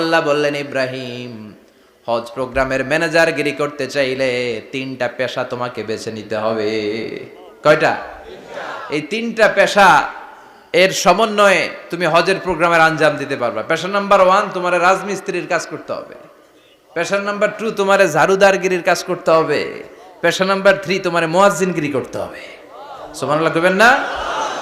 আল্লাহ বললেন, ইব্রাহিম, হজ প্রোগ্রামের ম্যানেজার গিরি করতে চাইলে তিনটা পেশা তোমাকে বেছে নিতে হবে। কয়টা? এই তিনটা পেশা, এর সমন্বয়ে তুমি হজের প্রোগ্রামের আঞ্জাম দিতে পারবা। পেশা নাম্বার ওয়ান, তোমার রাজমিস্ত্রির কাজ করতে হবে। পেশা নাম্বার টু, তোমার ঝাড়ুদারগিরির কাজ করতে হবে। পেশা নাম্বার থ্রি, তোমার মোয়াজ্জিনগিরি করতে হবে। সুবহানাল্লাহ, কইবেন না?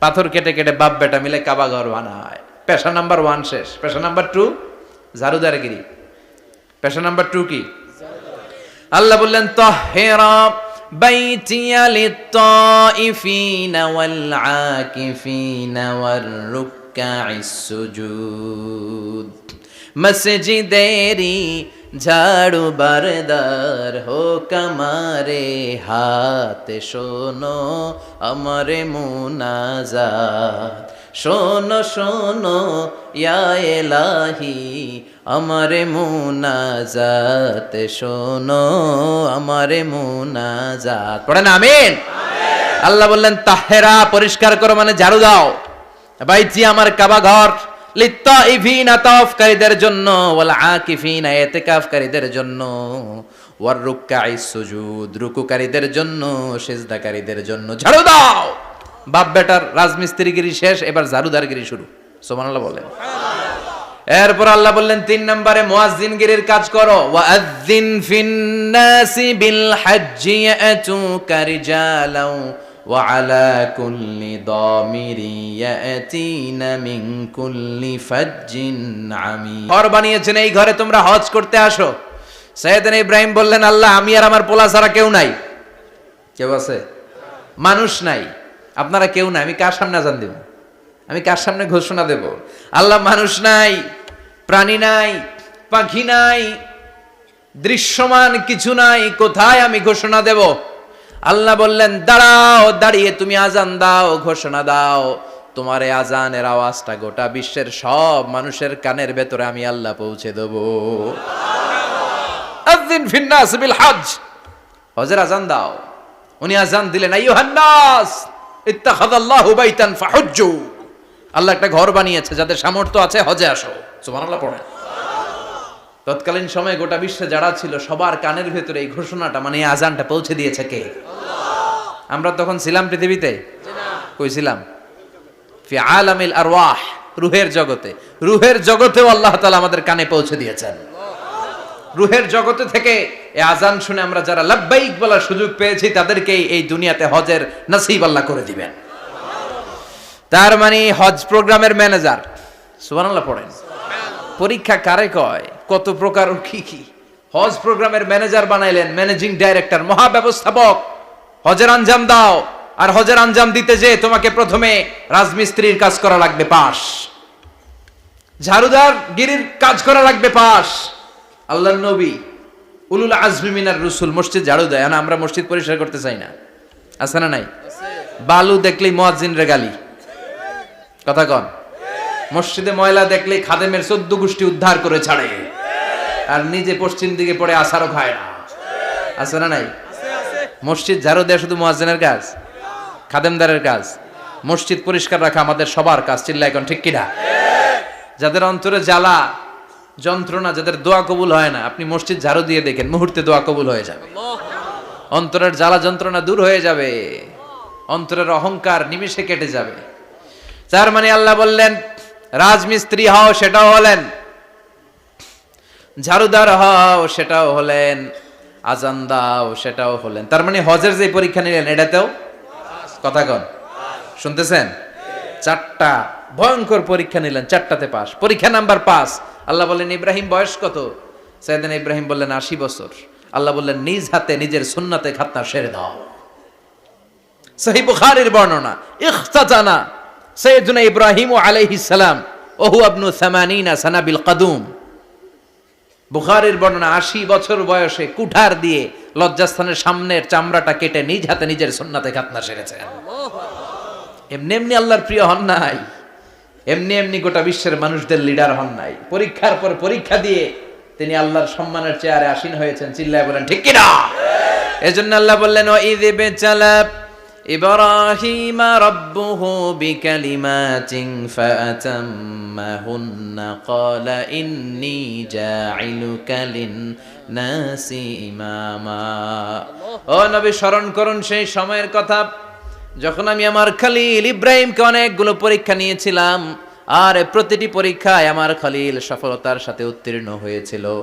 পাথর কেটে কেটে বাপ বেটা মিলে কাবা ঘর বানায়। পেশা নাম্বার ওয়ান শেষ। পেশা নাম্বার টু ঝাড়ুদারগিরি পেশা নাম্বার টু কি? আল্লাহ বললেন, তহেরা সুজুদ। মসজিদেরি ঝাড়ু বারদার হো কামারে হাত শোনো আমারে মুনাজাত। শোনো শোনো ইয়া এলাহি আমারে মুনাজাত। শোনো আমারে মুনাজাত। পড়েন আমিন। আল্লাহ বললেন তাহেরা পরিষ্কার করো মানে ঝাড়ু দাও। বাইজি আমার কাবা ঘর। জন্য, ওয়াল ইতিকাফকারীদের জন্য, ওয়ার সুজুদ, রুকুকারীদের জন্য জন্য। ঝাড়ু দাও! বাপ বেটার রাজমিস্ত্রিগিরি শেষ, এবার ঝাড়ুদারগিরি শুরু। সুবহানাল্লাহ বলেন। এরপর আল্লাহ বললেন, তিন নম্বরে মুয়াজ্জিনগিরির কাজ করো। ওয়াজ্জিন ফিন্নাসি বিল হজ্জি ইয়াতুকা রিজালাও وعلى كل ضامر يأتين من كل فج عميق ঘর বানিয়েছেন এই ঘরে তোমরা হজ করতে আসো সৈয়দনা ইব্রাহিম বললেন আল্লাহ আমি আর আমার পোলা ছাড়া কেউ নাই কেউ আছে মানুষ নাই আপনারা কেউ নাই আমি কার সামনে আজান দেব আমি কার সামনে ঘোষণা দেব আল্লাহ মানুষ নাই প্রাণী নাই পাখি নাই দৃশ্যমান কিছু নাই কোথায় আমি ঘোষণা দেব আল্লাহ বললেন দাঁড়াও দাঁড়িয়ে তুমি আজান দাও ঘোষণা দাও। তোমার এই আজানের আওয়াজটা গোটা বিশ্বের সব মানুষের কানের ভেতরে আমি আল্লাহ পৌঁছে দেব। আযিন ফিন্নাস বিল হজ হজের আজান দাও। উনি আজান দিলেন আইয়ুহান্নাস বাইতান ফাহুজ্জু। আল্লাহ একটা ঘর বানিয়েছে যাদের সামর্থ্য আছে হজে আসো। সুবহানাল্লাহ পড়েন। তৎকালীন সময়ে গোটা বিশ্বে যারা ছিল, সবার কানের ভেতরে এই ঘোষণাটা মানে আজানটা পৌঁছে দিয়েছে কে? আমরা তখন ছিলাম পৃথিবীতে? কই ছিলাম? ফি আলামিল আরওয়াহ, রুহের জগতে। রুহের জগতেও আল্লাহ তাআলা আমাদের কানে পৌঁছে দিয়েছেন। রুহের জগতে থেকে এই আজান শুনে আমরা যারা লাব্বাইক বলার সুযোগ পেয়েছি তাদেরকে এই দুনিয়াতে হজের নসিব আল্লাহ করে দিবেন। তার মানে হজ প্রোগ্রামের ম্যানেজার, সুবহানাল্লাহ পড়েন। পরীক্ষা কারে কয়? কত প্রকার ও কি কি। হজ প্রোগ্রামের ম্যানেজার বানাইলেন, ম্যানেজিং ডাইরেক্টর, মহাব্যবস্থাপক। হজের আঞ্জাম দাও, আর হজের আঞ্জাম দিতে যে তোমাকে প্রথমে রাজমিস্ত্রির কাজ করা লাগবে পাশ। ঝাড়ুদার গিরির কাজ করা লাগবে পাশ। আল্লাহ নবী উলুল আজমি মিনার রসুল মসজিদ ঝাড়ু দেয়। না আমরা মসজিদ পরিষ্কার করতে চাই না। আছে না নাই? বালু দেখলেই মোয়াজ্জিন রে গালি। কথা কন। মসজিদে ময়লা দেখলে খাদেমের চোদ্দ গোষ্ঠী উদ্ধার করে ছাড়ে। আর নিজে পশ্চিম দিকে পড়ে আসারও খায় না। আছে না নাই? মসজিদ ঝাড়ু দেয় শুধু মোয়াজ্জেনের কাজ? খাদেমদারের কাজ? মসজিদ পরিষ্কার রাখা আমাদের সবার কাজ, চিল্লা এখন, ঠিক কিনা? যাদের অন্তরে জ্বালা, যন্ত্রণা, যাদের দোয়া কবুল হয় না, আপনি মসজিদ ঝাড়ু দিয়ে দেখেন, মুহূর্তে দোয়া কবুল হয়ে যাবে। অন্তরের জ্বালা যন্ত্রণা দূর হয়ে যাবে। অন্তরের অহংকার নিমিষে কেটে যাবে। তার মানে আল্লাহ বললেন, রাজমিস্ত্রি হও, সেটাও হলেন ঝাড়ুদার হও সেটাও হলেন, আজান দাও, সেটাও হলেন। তার মানে হজের যে পরীক্ষা নিলেন, এটাতেও কথা কন। শুনতেছেন? চারটা ভয়ঙ্কর পরীক্ষা নিলেন, চারটাতে পাস পরীক্ষা নাম্বার পাস আল্লাহ বললেন, ইব্রাহিম, বয়স কত? সাইদিন ইব্রাহিম বললেন, আশি বছর। আল্লাহ বললেন, নিজ হাতে, নিজের সুন্নাতে খাতনা সেরে দাও। সহি বুখারীর বর্ণনা, ইখতাতানা সৈয়দুনা ইব্রাহিম আলাইহিস সালাম, ওহু আবনু সামানিনা সানাবিল কাদুম। বুখারের বর্ণনা, আশি বছর বয়সে কুঠার দিয়ে লজ্জাস্থানের সামনের চামড়াটা কেটে নিজ হাতে নিজের সুন্নাতে খাতনা সেরেছেন এমনি এমনি আল্লাহর প্রিয় হন নাই। এমনি এমনি গোটা বিশ্বের মানুষদের লিডার হন নাই। পরীক্ষার পর পরীক্ষা দিয়ে তিনি আল্লাহর সম্মানের চেয়ারে আসীন হয়েছেন। চিল্লায় বলেন, ঠিক কিনা? এজন্য আল্লাহ বললেন ও ঈদ বেচালা ইব্রাহিম রব্বুহু বিকালিমাতিন ফাআতাম্মাহুন্না, ক্বালা ইন্নী জাইলুকা লিন-নাসি ইমামা। ও নবী, স্মরণ করুন সেই সময়ের কথা। যখন আমি আমার খালিল ইব্রাহিমকে অনেকগুলো পরীক্ষা নিয়েছিলাম, আর প্রতিটি পরীক্ষায় আমার খালিল সফলতার সাথে উত্তীর্ণ হয়েছিল।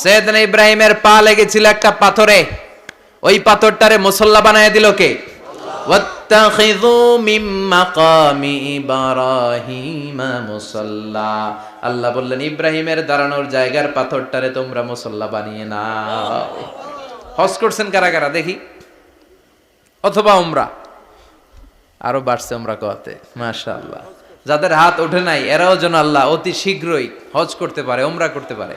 সৈয়দনা ইব্রাহিমের পা লেগেছিল একটা পাথরে। ওই পাথরটারে মুসল্লা বানায় দিল কে? আল্লাহ বললেন, ইব্রাহিমের দাঁড়ানোর জায়গার পাথরটারে তোমরা মুসল্লা বানিয়ে হজ করছেন কারা কারা? দেখি। অথবা উমরা। আরও বাড়ছে উমরা কোয়াতে যাদের হাত ওঠে নাই, এরাও যেন আল্লাহ অতি শীঘ্রই হজ করতে পারে, উমরা করতে পারে।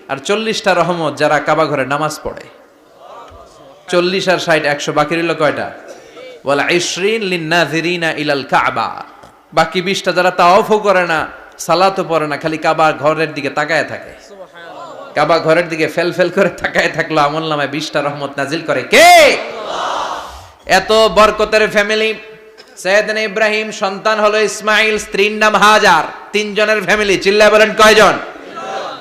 আর চল্লিশটা রহমত যারা কাবা ঘরে নামাজ পড়ে। চল্লিশ আর ষাট একশো বাকি রইল কয়টা? বলে ইসরিন ইলাল কাবা। বাকি বিশটা যারা তাওয়াফও করে না সালাতও পড়ে না খালি কাবা ঘরের দিকে তাকায় থাকে। কাবা ঘরের দিকে ফেল ফেল করে তাকায় থাকল আমল নামায় বিশটা রহমত নাজিল করে কে? এত বরকতের ফ্যামিলি সৈয়দিন ইব্রাহিম সন্তান হলো ইসমাইল স্ত্রীর নাম হাজার। তিনজনের ফ্যামিলি চিল্লায় বলেন কয়জন?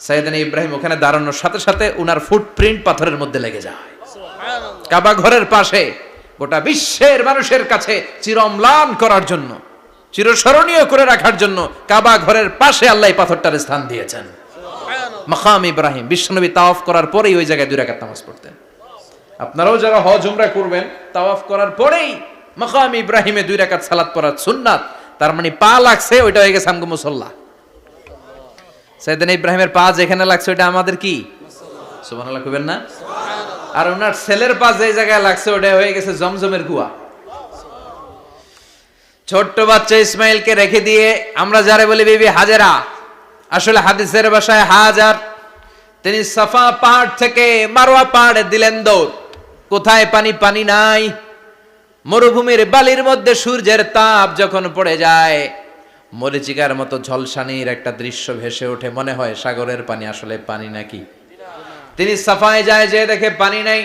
সাইদান ইব্রাহিম ওখানে দাঁড়ানোর সাথে সাথে উনার ফুটপ্রিন্ট পাথরের মধ্যে লেগে যায়। কাবা ঘরের পাশে গোটা বিশ্বের মানুষের কাছে চিরম্লান করার জন্য চিরস্মরণীয় করে রাখার জন্য কাবা ঘরের পাশে আল্লাহ পাথরটার স্থান দিয়েছেন। মাকাম ইব্রাহিম বিশ্বনবী তাওয়াফ করার পরেই ওই জায়গায় দুই রাকাত নামাজ পড়তেন। আপনারাও যারা হজ উমরা করবেন তাওয়াফ করার পরেই মাকাম ইব্রাহিমে দুই রাকাত সালাত পড়ার সুন্নাত তার মানে পা লাগছে ওইটা হয়ে গেছে আমগো মুসল্লা। সাইদান ইব্রাহিমের পা যেখানে লাগছে ওটা আমাদের কি? সুবহানাল্লাহ কইবেন না? আর ওনার ছেলের পা যে জায়গায় লাগছে ওটা হয়ে গেছে জমজমের কুয়া ছোট্ট বাচ্চা ইসমাইলকে রেখে দিয়ে আমরা যারে বলি বিবি হাজেরা। আসলে হাদিসের বাসায় হাজার তিনি সাফা পাহাড় থেকে মারোয়া পাহাড়ে দিলেন দৌড়। কোথায় পানি? পানি নাই। মরুভূমির বালির মধ্যে সূর্যের তাপ যখন পড়ে যায় মরিচিকার মতো ঝলসানির একটা দৃশ্য ভেসে ওঠে। মনে হয় সাগরের পানি, আসলে পানি নাকি? তিনি সাফায় যায়, যে দেখে পানি নাই।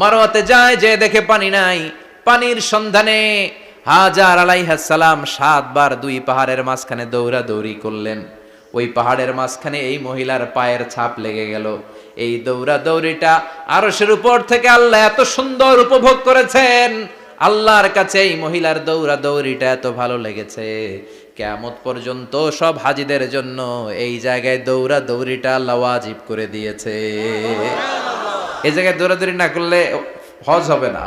মারোয়াতে যায়, যে দেখে পানি নাই। পানির সন্ধানে হাজার আলাইহাসালাম সাতবার দুই পাহাড়ের মাঝখানে দৌড়া দৌড়ি করলেন। ওই পাহাড়ের মাঝখানে এই মহিলার পায়ের ছাপ লেগে গেল। এই দৌড়া দৌড়িটা আরশের উপর থেকে আল্লাহ এত সুন্দর উপভোগ করেছেন। আল্লাহর কাছে এই মহিলার দৌড়া দৌড়িটা এত ভালো লেগেছে। কেমত পর্যন্ত সব হাজিদের জন্য এই জায়গায় দৌড়া দৌড়িটা আল্লাহ ওয়াজিব করে দিয়েছে। এই জায়গায় দৌড়াদৌড়ি না করলে হজ হবে না,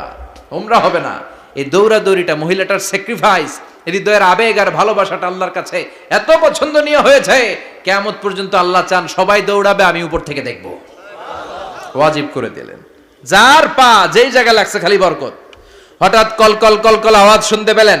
উমরা হবে না। এই দৌড়াদৌড়িটা মহিলাটার স্যাক্রিফাইস হৃদয়ের আবেগ আর ভালোবাসাটা আল্লাহর কাছে এত পছন্দনীয় হয়েছে কেমত পর্যন্ত আল্লাহ চান সবাই দৌড়াবে, আমি উপর থেকে দেখব। ওয়াজিব করে দিলেন। যার পা যেই জায়গায় লাগছে খালি বরকত। হঠাৎ কল কল কল কল আওয়াজ শুনতে পেলেন।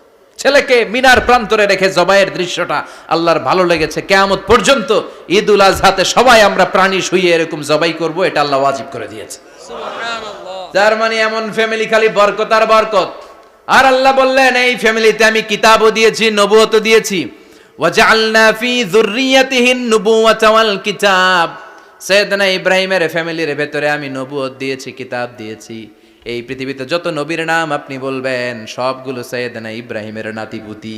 ছেলেকে মিনার প্রান্তরে রেখে জবাইয়ের দৃশ্যটা আল্লাহর ভালো লেগেছে। কেয়ামত পর্যন্ত ঈদ উল আজহাতে সবাই আমরা প্রাণী শুয়ে এরকম জবাই করব এটা আল্লাহ ওয়াজিব করে দিয়েছে। যার মানে এমন ফ্যামিলি খালি বরকত আর বরকত। আর আল্লাহ বললেন এই ফ্যামিলিতে আমি কিতাবও দিয়েছি নবুয়তও দিয়েছি। ওয়াজআলনা ফি যুররিয়াতিহিন নুবুওয়াতা ওয়াল কিতাব। সৈয়দনা ইব্রাহিমের ফ্যামিলির ভেতরে আমি নবুয়ত দিয়েছি কিতাব দিয়েছি। এই পৃথিবীতে যত নবীর নাম আপনি বলবেন সবগুলো সৈয়দনা ইব্রাহিমের নাতিপুতি।